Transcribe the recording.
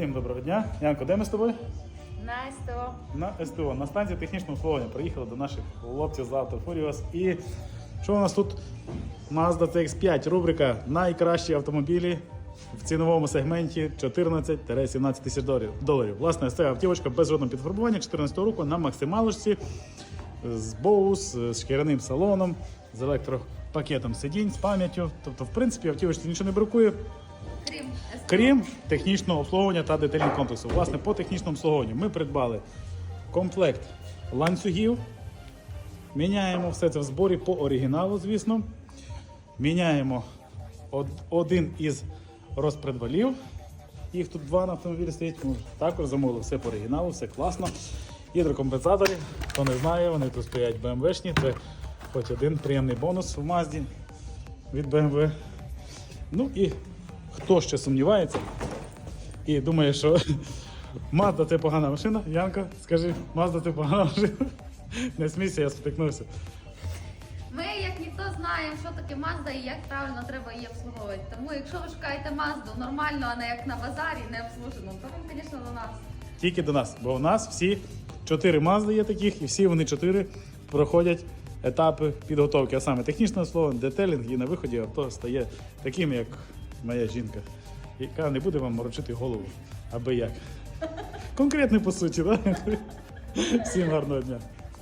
Всім доброго дня. Янко, де ми з тобою? Настя. На СТО. На станції технічного обслуговування приїхали до наших хлопців з Furious. І що у нас тут? Mazda CX5, рубрика Найкращі автомобілі в ціновому сегменті 14-17 тисяч доларів-. Власне, це автівочка без жодного підфарбування 14 року на максималочці з Bose, з шкіряним салоном, з електропакетом сидінь, з пам'яттю. Тобто, в принципі, автівочці нічого не бракує. Крім Крім технічного обслуговування та детального комплексу. Власне, по технічному обслуговуванню ми придбали комплект ланцюгів. Міняємо все це в зборі по оригіналу, звісно. Міняємо один із розпредвалів. Їх тут два на автомобілі стоїть. Ми також замовили все по оригіналу, все класно. Гідрокомпенсатори, хто не знає, вони тут стоять BMW-шні. Це хоч один приємний бонус в Мазді від BMW. Ну і хто ще сумнівається і думає, що Mazda це погана машина. Янка, скажи, Mazda це погана машина. Не смійся, я спотикнувся. Ми, як ніхто, знаємо, що таке Mazda і як правильно треба її обслуговувати. Тому, якщо ви шукаєте Mazda нормально, а не як на базарі, не обслужену, то вам, звісно, до нас. Тільки до нас, бо у нас всі чотири Mazda є таких, і всі вони чотири проходять етапи підготовки. А саме технічне слово, детелінг і на виході авто стає таким, як моя жінка, яка не буде вам морочити голову, аби як. Конкретно по суті, так? Всім гарного дня.